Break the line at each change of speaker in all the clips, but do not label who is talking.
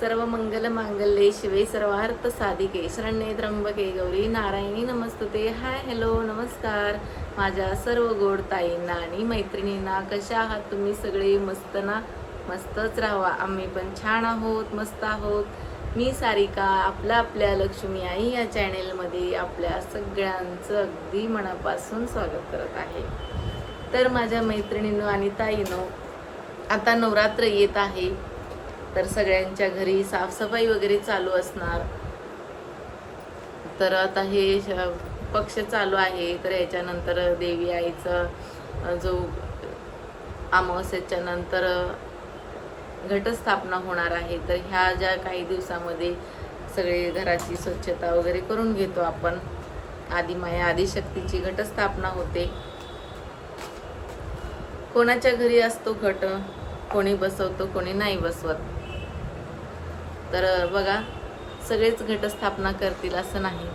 सर्व मंगल मांगल्ये शिवे सर्वार्थ साधिके शरण्ये त्र्यंबके गौरी नारायणी नमस्तुते. हाय हॅलो नमस्कार. माझ्या सर्व गोड ताईंना आणि मैत्रिणींना कशा आहात तुम्ही? सगळे मस्त ना? मस्तच राहावा. आम्ही पण छान आहोत मस्त आहोत. मी सारिका आपल्या आपल्या लक्ष्मी आई या चॅनेलमध्ये आपल्या सगळ्यांचं अगदी मनापासून स्वागत करत आहे. तर माझ्या मैत्रिणींनो आणि ताईनो आता नवरात्र येत आहे. तर सगळ्यांच्या घरी साफसफाई वगैरे चालू असणार. तर आता हे पक्ष चालू आहे. तर याच्यानंतर देवी आईचं जो अमावस्याच्या नंतर घटस्थापना होणार आहे. तर ह्या ज्या काही दिवसामध्ये सगळे घराची स्वच्छता वगैरे करून घेतो आपण. आदिमाया आदिशक्तीची घटस्थापना होते. कोणाच्या घरी असतो घट? कोणी बसवतो कोणी नाही बसवत. तर बघा सगळेच घटस्थापना करतील असं नाही.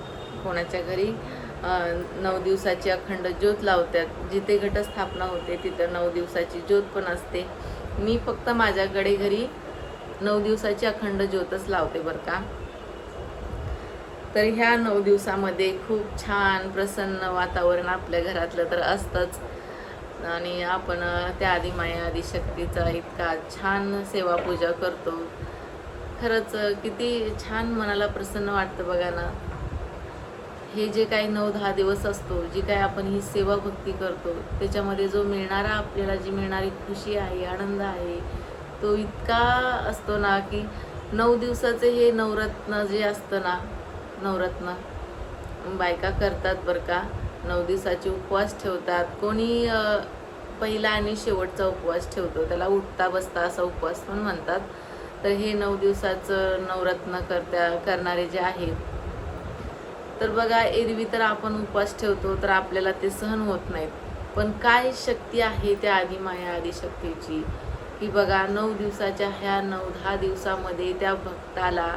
कोणाच्या घरी नऊ दिवसाची अखंड ज्योत लावतात. जिथे घटस्थापना होते तिथं नऊ दिवसाची ज्योत पण असते. मी फक्त माझ्याकडे घरी नऊ दिवसाची अखंड ज्योतच लावते बरं का. तर ह्या नऊ दिवसामध्ये खूप छान प्रसन्न वातावरण आपल्या घरातलं तर असतंच. आणि आपण अं, त्या आदिमाया आदिशक्तीचा इतका छान सेवा पूजा करतो. खरंच किती छान मनाला प्रसन्न वाटतं बघा ना. हे जे काही नऊ दहा दिवस असतो जी काही आपण ही सेवा भक्ती करतो त्याच्यामध्ये जो मिळणारा आपल्याला जी मिळणारी खुशी आहे आनंद आहे तो इतका असतो ना की नऊ दिवसाचे हे नवरत्न जे असतं ना नवरत्न बायका करतात बरं का. नऊ दिवसाचे उपवास ठेवतात. कोणी पहिला आणि शेवटचा उपवास ठेवतो त्याला उठता बसता असा उपवास पण म्हणतात. तर हे नऊ दिवसाचं नवरत्न करत्या करणारे जे आहेत. तर बघा एरवी तर आपण उपवास ठेवतो तर आपल्याला ते सहन होत नाहीत. पण काय शक्ती आहे त्या आदिमाया आदिशक्तीची की बघा नऊ दिवसाच्या ह्या नऊ दहा दिवसामध्ये त्या भक्ताला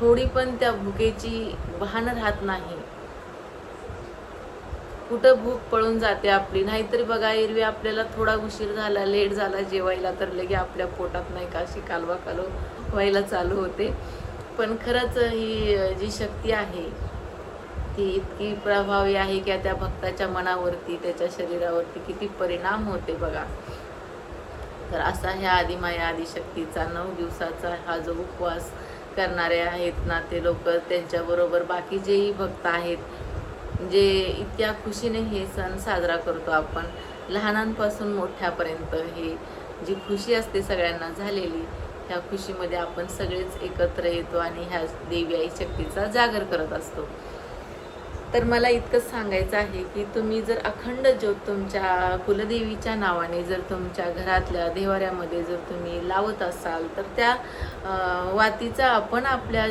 थोडी पण त्या भुकेची भान राहत नाही. कुठं भूक पळून जाते आपली? नाहीतरी बघा एरवी आपल्याला थोडा उशीर झाला लेट झाला जेवायला तर लगे आपल्या पोटात नाही का अशी कालवा कालो व्हायला चालू होते. पण खरंच ही जी शक्ती आहे ती इतकी प्रभावी आहे की त्या भक्ताच्या मनावरती त्याच्या शरीरावरती किती परिणाम होते बघा. तर असा ह्या आदिमाया आदिशक्तीचा नऊ दिवसाचा हा जो उपवास करणारे आहेत ना ते लोक त्यांच्याबरोबर बाकी जेही भक्त आहेत जे इतक्या खुशीने हे सण साजरा करतो आपण. लहानांपासून मोठ्यापर्यंत हे जी खुशी असते सगळ्यांना झालेली ह्या खुशीमध्ये आपण सगळेच एकत्र येतो आणि ह्या देवी आई शक्तीचा जागर करत असतो. तर मला इतकंच सांगायचं आहे की तुम्ही जर अखंड ज्योत तुमच्या कुलदेवीच्या नावाने जर तुमच्या घरातल्या देवाऱ्यामध्ये जर तुम्ही लावत असाल तर त्या वातीचा आपण आपल्या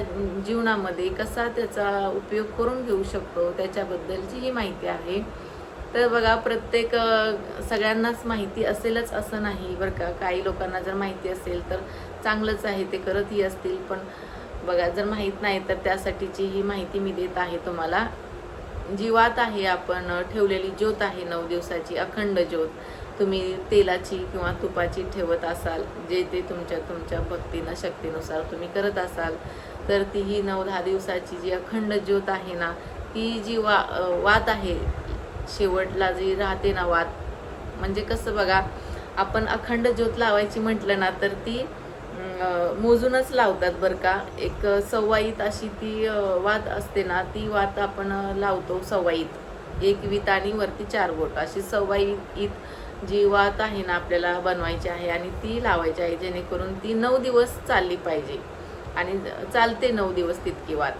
जीवनामध्ये कसा त्याचा उपयोग करून घेऊ शकतो त्याच्याबद्दलची ही माहिती आहे. तर बघा प्रत्येक सगळ्यांनाच माहिती असेलच असं नाही बरं का. काही लोकांना जर माहिती असेल तर चांगलंच आहे ते करतही असतील. पण बघा जर माहीत नाही तर त्यासाठीची ही माहिती मी देत आहे तुम्हाला. जी वात आहे आपण ठेवलेली ज्योत आहे नऊ दिवसाची अखंड ज्योत. तुम्ही तेलाची किंवा तुपाची ठेवत असाल जे ते तुमच्या तुमच्या भक्तीनं शक्तीनुसार तुम्ही करत असाल तर ती ही नऊ दहा दिवसाची जी अखंड ज्योत आहे ना ती जी वा वात आहे शेवटला जी राहते ना वात म्हणजे कसं बघा आपण अखंड ज्योत लावायची म्हटलं ना तर ती मोजूनच लावतात बरं का. एक सव्वाईत अशी ती वात असते ना ती वात आपण लावतो सव्वाईत. एक वीत आणि वरती चार बोट. अशी सव्वाईत जी वात आहे ना आपल्याला बनवायची आहे आणि ती लावायची आहे जेणेकरून ती नऊ दिवस चालली पाहिजे. आणि चालते नऊ दिवस तितकी वात.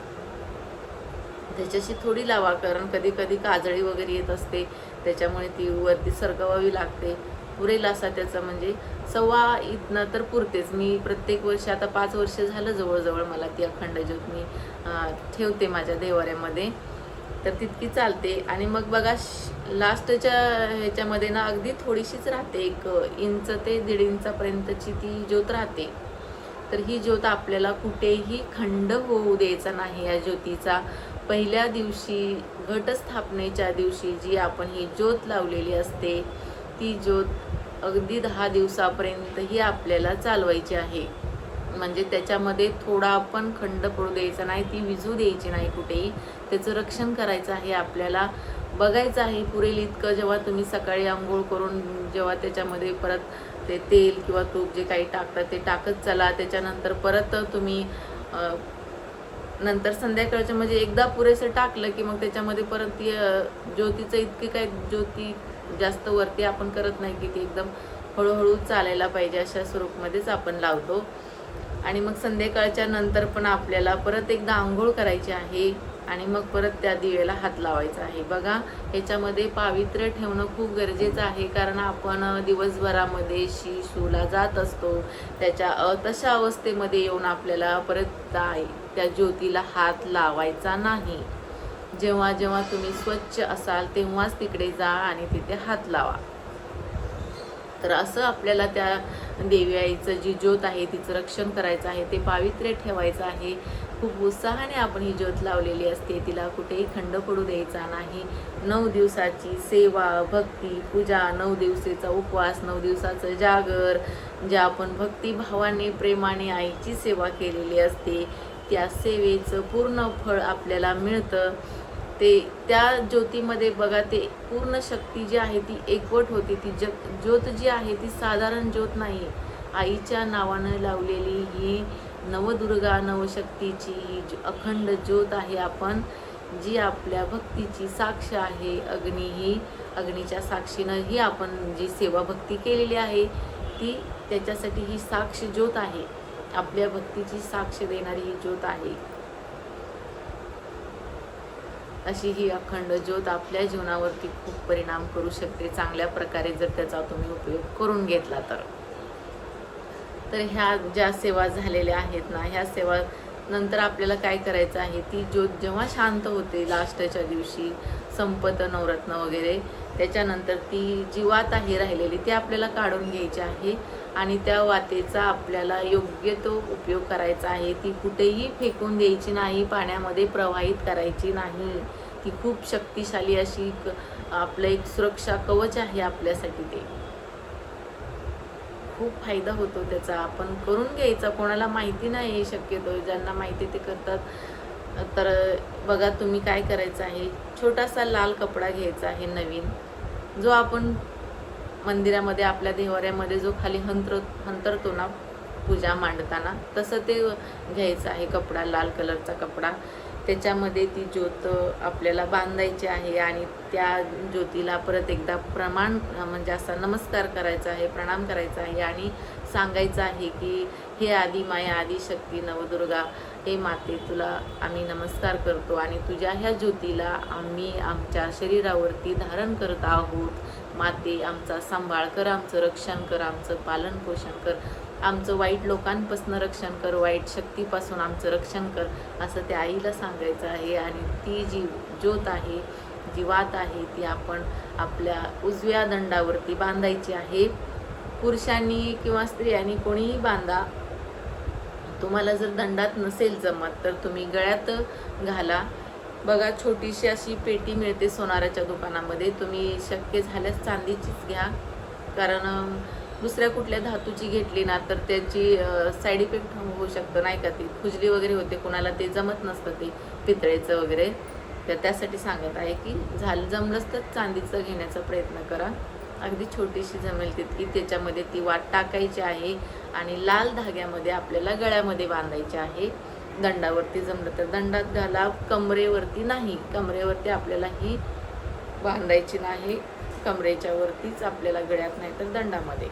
त्याच्याशी थोडी लावा कारण कधी कधी काजळी वगैरे येत असते त्याच्यामुळे ती वरती सरकवावी लागते. पुरेल असा त्याचा म्हणजे सव्वा इथनं तर पुरतेच. मी प्रत्येक वर्ष आता पाच वर्ष झालं जवळजवळ मला ती अखंड ज्योत मी ठेवते माझ्या देवाऱ्यामध्ये. तर तितकी चालते. आणि मग बघा श- लास्टच्या ह्याच्यामध्ये ना अगदी थोडीशीच राहते. एक इंच ते दीड इंचापर्यंतची ती ज्योत राहते. तर ही ज्योत आपल्याला कुठेही खंड होऊ द्यायचा नाही या ज्योतीचा. पहिल्या दिवशी घटस्थापनेच्या दिवशी जी आपण ही ज्योत लावलेली असते ती ज्योत अगदी दहा दिवसापर्यंतही आपल्याला चालवायची आहे. म्हणजे त्याच्यामध्ये थोडा पण खंड पडू द्यायचा नाही ती विजू द्यायची नाही कुठेही. त्याचं रक्षण करायचं आहे आपल्याला बघायचं आहे. पुरेल इतकं जेव्हा तुम्ही सकाळी आंघोळ करून जेव्हा त्याच्यामध्ये परत ते तेल किंवा तूप जे काही टाकतात ते टाकत चला. त्याच्यानंतर परत तुम्ही नंतर संध्याकाळचं म्हणजे एकदा पुरेसं टाकलं की मग त्याच्यामध्ये परत ती ज्योतीचं इतकी काय ज्योती जास्त वरती आपण करत नाही की ती एकदम हळूहळू चालायला पाहिजे अशा स्वरूपमध्येच आपण लावतो. आणि मग संध्याकाळच्या नंतर पण आपल्याला परत एकदा आंघोळ करायची आहे आणि मग परत त्या दिवेला हात लावायचा आहे. बघा ह्याच्यामध्ये पावित्र्य ठेवणं खूप गरजेचं आहे कारण आपण दिवसभरामध्ये शी शूला जात असतो. त्याच्या अ, तशा अवस्थेमध्ये येऊन आपल्याला परत त्या ज्योतीला हात लावायचा नाही. जेव्हा जेव्हा तुम्ही स्वच्छ असाल तेव्हाच तिकडे जा आणि तिथे हात लावा. तर असं आपल्याला त्या देवी आईचं जी ज्योत आहे तिचं रक्षण करायचं आहे ते पावित्र्य ठेवायचं आहे. खूप उत्साहाने आपण ही ज्योत लावलेली असते. तिला कुठेही खंड पडू द्यायचा नाही. नऊ दिवसाची सेवा भक्ती पूजा नऊ दिवसेचा उपवास नऊ दिवसाचं जागर जे आपण भक्तिभावाने प्रेमाने आईची सेवा केलेली असते. त्या सेवेचं पूर्ण फळ आपल्याला मिळतं. ते त्या ज्योतीमध्ये बघा ते पूर्ण शक्ती जी आहे ती एकवट होती. ती ज ज्योत जी आहे ती साधारण ज्योत नाही आईच्या नावानं लावलेली ही नवदुर्गा नवशक्तीची ही अखंड ज्योत आहे आपण जी आपल्या भक्तीची साक्ष आहे. अग्नी ही अग्नीच्या साक्षीनं ही आपण जी सेवा भक्ती केलेली आहे ती त्याच्यासाठी ही साक्ष ज्योत आहे. आपल्या भक्तीची साक्ष देणारी ही ज्योत आहे. अशी ही अखंड ज्योत आपल्या जीवनावरती खूप परिणाम करू शकते. चांगल्या प्रकारे जर त्याचा तुम्ही उपयोग करून घेतला तर. तर ह्या ज्या सेवा झालेल्या आहेत ना ह्या सेवा नंतर आपल्याला काय करायचं आहे? ती ज्योत जेव्हा शांत होते लास्टच्या दिवशी संपत नवरत्न वगैरे त्याच्यानंतर ती जी वात आहे राहिलेली ती आपल्याला काढून घ्यायची आहे आणि त्या वातेचा आपल्याला योग्य तो उपयोग करायचा आहे. ती कुठेही फेकून द्यायची नाही पाण्यामध्ये प्रवाहित करायची नाही. ती खूप शक्तिशाली अशी आपलं एक सुरक्षा कवच आहे आपल्यासाठी ते. खूप फायदा होतो त्याचा. आपण करून घ्यायचा कोणाला माहिती नाही आहे शक्यतो. ज्यांना माहिती ते करतात. तर बघा तुम्ही काय करायचं आहे. छोटासा लाल कपडा घ्यायचा आहे नवीन. जो आपण मंदिरामध्ये आपल्या देवाऱ्यामध्ये जो खाली हंतर हंतरतो ना पूजा मांडताना तसं ते घ्यायचं आहे कपडा लाल कलरचा कपडा. त्याच्यामध्ये ती ज्योत आपल्याला बांधायची आहे आणि त्या ज्योतीला परत एकदा प्रमाण म्हणजे असा नमस्कार करायचा आहे प्रणाम करायचा आहे आणि सांगायचं आहे की हे आदि माया आदिशक्ती नवदुर्गा हे माते तुला आम्ही नमस्कार करतो आणि तुझ्या ह्या ज्योतीला आम्ही आमच्या शरीरावरती धारण करत आहोत. माते आमचा सांभाळ कर आमचं रक्षण कर आमचं पालन पोषण कर. आमचं वाईट लोकांपासून रक्षण कर वाईट शक्तीपासून आमचं रक्षण कर असं त्या आईला सांगायचं आहे. आणि ती जी ज्योत आहे जी वात आहे ती आपण आपल्या उजव्या दंडावरती बांधायची आहे. पुरुषांनी किंवा स्त्रियांनी कोणीही बांधा तुम्हाला जर दंडात नसेल जमत तर तुम्ही गळ्यात घाला. बघा छोटीशी अशी पेटी मिळते सोनाराच्या दुकानामध्ये. तुम्ही शक्य झाल्यास चांदीचीच घ्या. कारण दुसऱ्या कुठल्या धातूची घेतली ना तर त्याची साईड इफेक्ट होऊ शकतं नाही का ती? खुजली वगैरे होते कुणाला ते जमत नसतं ते पितळेचं वगैरे. तर त्यासाठी सांगत आहे की झालं जमलंच तर चांदीचं घेण्याचा प्रयत्न करा. अगदी छोटीशी जमेल तितकी त्याच्यामध्ये ती वाट टाकायची आहे आणि लाल धाग्यामध्ये आपल्याला गळ्यामध्ये बांधायची आहे. दंडावरती जमलं तर दंडात घाला कमरेवरती नाही. कमरेवरती आपल्याला ही बांधायची नाही. कमरेच्या वरतीच आपल्याला गळ्यात नाही तर दंडामध्ये.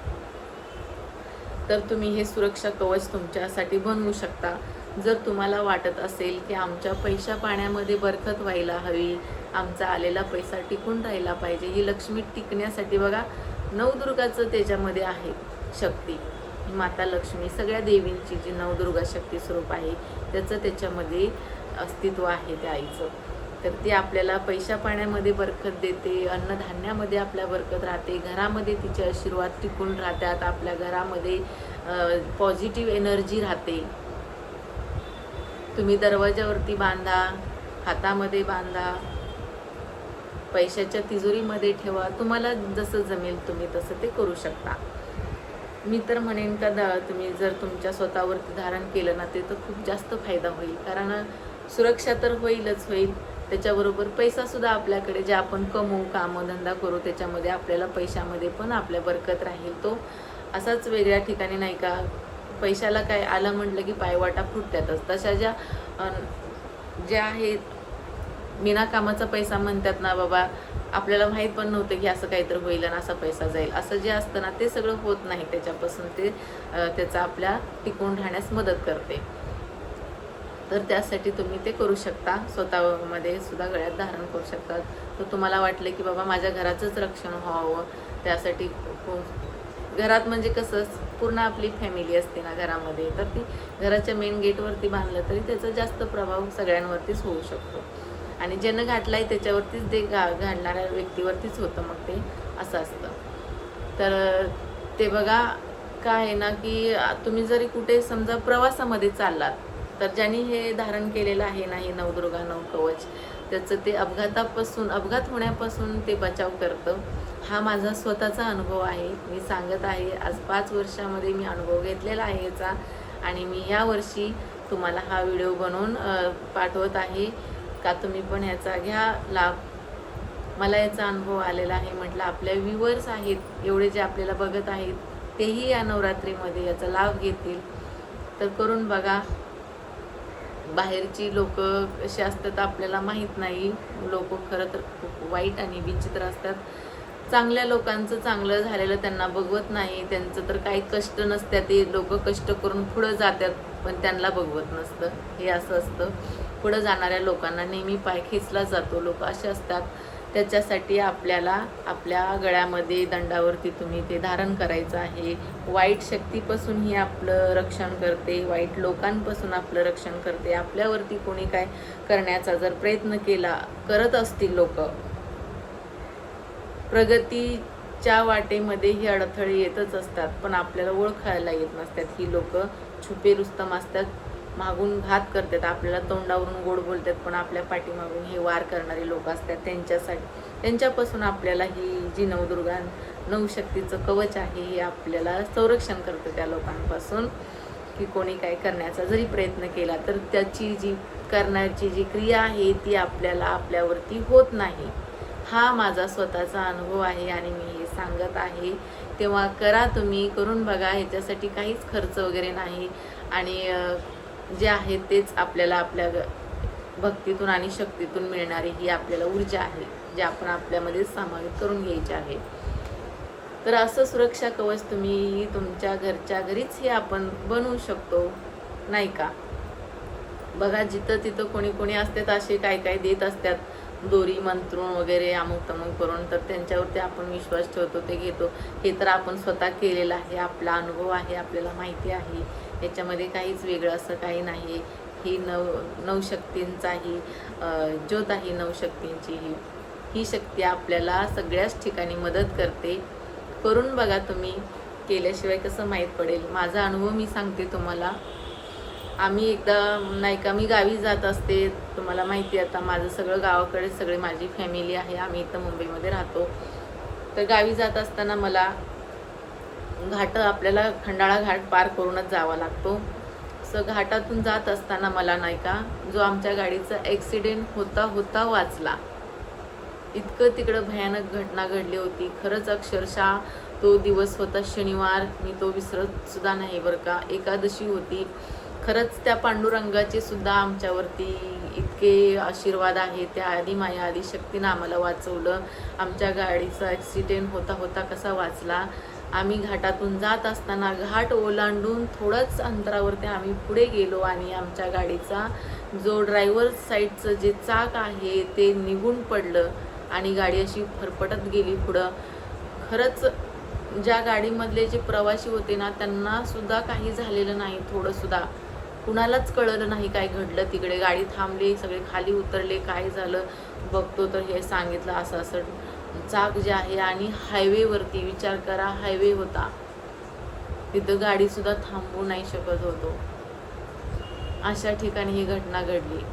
तर तुम्ही हे सुरक्षा कवच तुमच्यासाठी बनवू शकता. जर तुम्हाला वाटत असेल की आमच्या पैशा पाण्यामध्ये बरकत व्हायला हवी आमचा आलेला पैसा टिकून राहिला पाहिजे ही लक्ष्मी टिकण्यासाठी बघा नवदुर्गाचं त्याच्यामध्ये आहे शक्ती. माता लक्ष्मी सगळ्या देवींची जी नवदुर्गा शक्ती स्वरूप आहे त्याचं त्याच्यामध्ये अस्तित्व आहे त्या आईचं. तर ती आपल्याला पैशा पाण्यामध्ये बरकत देते अन्नधान्यामध्ये आपल्या बरकत राहते घरामध्ये तिचे आशीर्वाद टिकून राहतात आपल्या घरामध्ये पॉझिटिव्ह एनर्जी राहते. तुम्ही दरवाजावरती बांधा हातामध्ये बांधा पैशाच्या तिजोरीमध्ये ठेवा तुम्हाला जसं जमेल तुम्ही तसं ते करू शकता. मी तर म्हणेन का दा तुम्ही जर तुमच्या स्वतःवरती धारण केलं ना ते तर खूप जास्त फायदा होईल. कारण सुरक्षा तर होईलच होईल. त्याच्याबरोबर पैसासुद्धा आपल्याकडे जे आपण कमवू कामधंदा करू त्याच्यामध्ये आपल्याला पैशामध्ये पण आपल्या बरकत राहील. तो असाच वेगळ्या ठिकाणी नाही का पैशाला काय आलं म्हटलं की पायवाटा फुटतातच तशा ज्या ज्या आहेत बिना कामाचा पैसा म्हणतात ना बाबा आपल्याला माहीत पण नव्हतं की असं काहीतरी होईल आणि असा पैसा जाईल. असं जे असतं ना ते सगळं होत नाही. त्याच्यापासून ते त्याचा आपल्या टिकून राहण्यास मदत करते. तर त्यासाठी तुम्ही ते करू शकता. स्वतःमध्ये सुद्धा गळ्यात धारण करू शकतात. तर तुम्हाला वाटलं की बाबा माझ्या घराचंच रक्षण व्हावं. त्यासाठी घरात म्हणजे कसं पूर्ण आपली फॅमिली असते ना घरामध्ये. तर ती घराच्या मेन गेटवरती बांधलं तरी त्याचा जास्त प्रभाव सगळ्यांवरतीच होऊ शकतो. आणि ज्यानं घातलाय त्याच्यावरतीच ते गा घालणाऱ्या व्यक्तीवरतीच होतं मग ते. असं असतं. तर ते बघा काय आहे ना की तुम्ही जरी कुठे समजा प्रवासामध्ये चाललात तर ज्यांनी हे धारण केलेलं आहे नाही नवदुर्गा नव कवच त्याचं ते अपघातापासून अपघात होण्यापासून ते बचाव करतं. हा माझा स्वतःचा अनुभव आहे. मी सांगत आहे आज पाच वर्षामध्ये मी अनुभव घेतलेला आहे याचा आणि मी या वर्षी तुम्हाला हा व्हिडिओ बनवून पाठवत आहे. का तुम्ही पण याचा घ्या लाभ. मला याचा अनुभव आलेला आहे. म्हटलं आपल्या व्ह्युअर्स आहेत एवढे जे आपल्याला बघत आहेत तेही या नवरात्रीमध्ये याचा लाभ घेतील. तर करून बघा. बाहेरची लोक कशी असतात आपल्याला माहीत नाही. लोक खरं तर खूप वाईट आणि विचित्र असतात. चांगल्या लोकांचं चांगलं झालेलं त्यांना बघवत नाही. त्यांचं तर काही कष्ट नसतात. ते लोक कष्ट करून पुढं जातात पण त्यांना बघवत नसतं. हे असं असतं. पुढं जाणाऱ्या लोकांना नेहमी पाय खेचला जातो. लोक असे असतात. त्याच्यासाठी आपल्याला आपल्या गळ्यामध्ये दंडावरती तुम्ही ते धारण करायचं आहे. वाईट शक्तीपासून ही आपलं रक्षण करते. वाईट लोकांपासून आपलं रक्षण करते. आपल्यावरती कोणी काय करण्याचा जर प्रयत्न केला करत असतील लोक प्रगतीच्या वाटेमध्ये ही अडथळे येतच असतात पण आपल्याला ओळखायला येत नसतात. ही लोक छुपे रुस्तम असतात. मागून घात करतात आपल्याला तोंडावरून गोड बोलतात पण आपल्या पाठीमागून हे वार करणारे लोक असतात त्यांच्यासाठी. त्यांच्यापासून आपल्याला ही जी नवदुर्गा नवशक्तीचं कवच आहे हे आपल्याला संरक्षण करतं त्या लोकांपासून की कोणी काय करण्याचा जरी प्रयत्न केला तर त्याची जी करण्याची जी क्रिया आहे ती आपल्याला आपल्यावरती होत नाही. हा माझा स्वतःचा अनुभव आहे आणि मी हे सांगत आहे. तेव्हा करा तुम्ही करून बघा ह्याच्यासाठी काहीच खर्च वगैरे नाही. आणि जे आहे तेच आपल्याला आपल्या भक्तीतून आणि शक्तीतून मिळणारी ही आपल्याला ऊर्जा आहे जी आपण आपल्यामध्ये समावित करून घ्यायची आहे. तर असं सुरक्षा कवच तुम्ही तुमच्या घरच्या घरीच हे आपण बनवू शकतो नाही का? बघा जिथं तिथं कोणी कोणी असतात असे काय काय देत असतात. दोरी मंत्रून वगैरे अमुक तमुक करून तर त्यांच्यावरती आपण विश्वास ठेवतो ते घेतो. हे तर आपण स्वतः केलेलं आहे. आपला अनुभव आहे आपल्याला माहिती आहे. याच्यामध्ये काहीच वेगळं असं काही नाही. ही नव नवशक्तींचा ही ज्योत आहे नवशक्तींची. ही ही शक्ती आपल्याला सगळ्याच ठिकाणी मदत करते. करून बघा तुम्ही. केल्याशिवाय कसं माहीत पडेल? माझा अनुभव मी सांगते तुम्हाला. आम्ही एकदा नाही का मी गावी जात असते तुम्हाला माहिती आहे आता माझं सगळं गावाकडे सगळे माझी फॅमिली आहे आम्ही इथं मुंबईमध्ये राहतो. तर गावी जात असताना मला घाट आपल्याला खंडाळा घाट पार करूनच जावा लागतो. सो घाटातून जात असताना मला नाही का जो आमच्या गाडीचा ॲक्सिडेंट होता होता वाचला. इतकं तिकडं भयानक घटना घडली होती. खरंच अक्षरशः तो दिवस होता शनिवार मी तो विसरत सुद्धा नाही बरं का. एकादशी होती. खरंच त्या पांडुरंगाचे सुद्धा आमच्यावरती इतके आशीर्वाद आहे. त्या आधी माया आधी शक्तीनं आम्हाला वाचवलं. आमच्या गाडीचा ॲक्सिडेंट होता होता कसा वाचला. आम्ही घाटातून जात असताना घाट ओलांडून थोडंच अंतरावरती आम्ही पुढे गेलो आणि आमच्या गाडीचा जो ड्रायव्हर साईडचं जे चाक आहे ते निघून पडलं आणि गाडी अशी फरफटत गेली पुढं. खरंच ज्या गाडीमधले जे प्रवासी होते ना त्यांना सुद्धा काही झालेलं नाही थोडंसुद्धा कुणालाच कळलं नाही काय घडलं तिकडे. गाडी थांबली सगळे खाली उतरले काय झालं? बघतो तर हे सांगितलं असं असं. चाक जे आहे आणि हायवेवरती विचार करा हायवे होता. तिथं गाडीसुद्धा थांबू नाही शकत होतो. अशा ठिकाणी ही घटना घडली.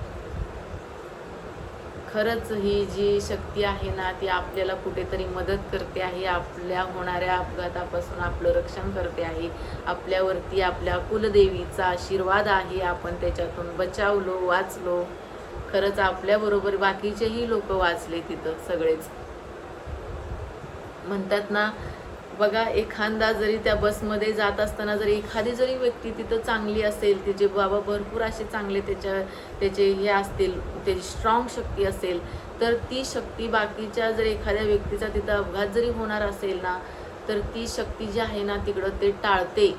खरंच ही जी शक्ती आहे ना ती आपल्याला कुठेतरी मदत करते आहे. आपल्या होणाऱ्या अपघातापासून आपलं रक्षण करते आहे. आपल्यावरती आपल्या कुलदेवीचा आशीर्वाद आहे. आपण त्याच्यातून बचावलो वाचलो. खरंच आपल्याबरोबर बाकीचेही लोक वाचले तिथं सगळेच. म्हणतात ना बघा एखादा जरी त्या बसमध्ये जात असताना जरी एखादी जरी व्यक्ती तिथं चांगली असेल तिचे बाबा भरपूर असे चांगले त्याच्या त्याचे हे असतील त्याची स्ट्रॉंग शक्ती असेल तर ती शक्ती बाकीच्या जर एखाद्या व्यक्तीचा तिथं अपघात जरी होणार असेल ना तर ती शक्ती जी आहे ना तिकडं ते टाळते.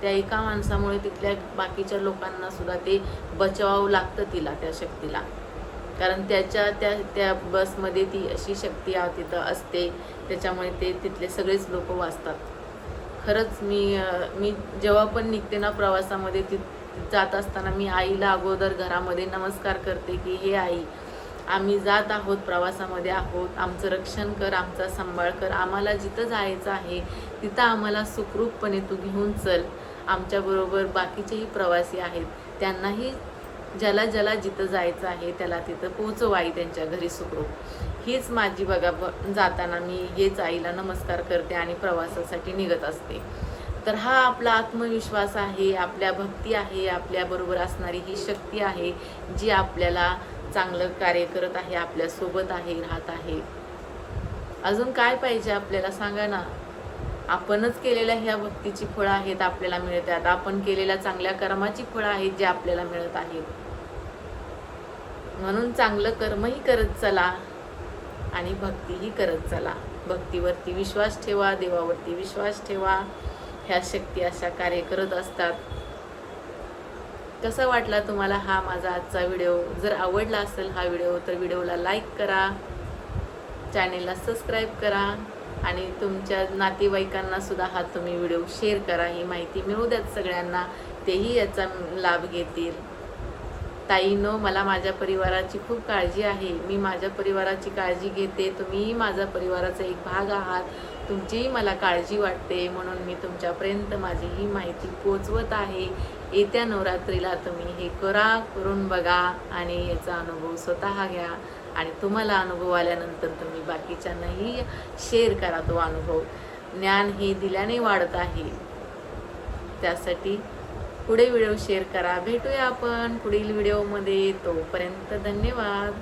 त्या एका माणसामुळे तिथल्या बाकीच्या लोकांना सुद्धा ते बचावावं लागतं तिला त्या शक्तीला. कारण त्याच्या त्या त्या बसमध्ये ती अशी शक्ती आ- तिथं असते. त्याच्यामुळे ते तिथले सगळेच लोक वाचतात. खरंच मी मी जेव्हा पण निघते ना प्रवासामध्ये ति जात असताना मी आईला अगोदर घरामध्ये नमस्कार करते की हे आई आम्ही जात आहोत प्रवासामध्ये आहोत. आमचं रक्षण कर आमचा सांभाळ कर. आम्हाला जिथं जायचं आहे तिथं आम्हाला सुखरूपपणे तू घेऊन चल. आमच्याबरोबर बाकीचेही प्रवासी आहेत. त्यांनाही ज्याला ज्याला जिथं जायचं आहे त्याला तिथं पोहोचव त्यांच्या घरी सुखरूप. हीच माझी बघा ब- जाताना मी हेच आईला नमस्कार करते आणि प्रवासासाठी निघत असते. तर हा आपला आत्मविश्वास आहे आपल्या भक्ती आहे आपल्याबरोबर असणारी ही शक्ती आहे जी आपल्याला चांगलं कार्य करत आहे आपल्यासोबत आहे राहत आहे. अजून काय पाहिजे आपल्याला सांगा ना? आपणच केलेल्या ह्या भक्तीची फळं आहेत आपल्याला मिळतात आपण केलेल्या चांगल्या कर्माची फळं आहेत जे आपल्याला मिळत आहेत. म्हणून चांगलं कर्मही करत चला आणि भक्तीही करत चला. भक्तीवरती विश्वास ठेवा देवावरती विश्वास ठेवा. ह्या शक्ती अशा कार्य करत असतात. कसा वाटला तुम्हाला हा माझा आजचा व्हिडिओ? जर आवडला असेल हा व्हिडिओ तर व्हिडिओला लाईक करा. चॅनेलला सबस्क्राईब करा. आणि तुमच्या नातेवाईकांना सुद्धा हा तुम्ही व्हिडिओ शेअर करा ही माहिती मिळू द्यात सगळ्यांना. तेही याचा लाभ घेतील. ताईनो मला माझ्या परिवाराची खूप काळजी आहे. मी माझ्या परिवाराची काळजी घेते. तुम्हीही माझा परिवाराचा एक भाग आहात. तुमचीही मला काळजी वाटते म्हणून मी तुमच्यापर्यंत माझी ही माहिती पोचवत आहे. येत्या नवरात्रीला तुम्ही हे करा करून बघा आणि याचा अनुभव स्वतः घ्या. आणि तुम्हाला अनुभव आल्यानंतर तुम्ही बाकीच्यांनाही शेअर करा तो अनुभव. ज्ञान हे दिल्याने वाढत आहे. त्यासाठी पुढे व्हिडिओ शेअर करा. भेटूया आपण पुढील व्हिडिओमध्ये तोपर्यंत धन्यवाद.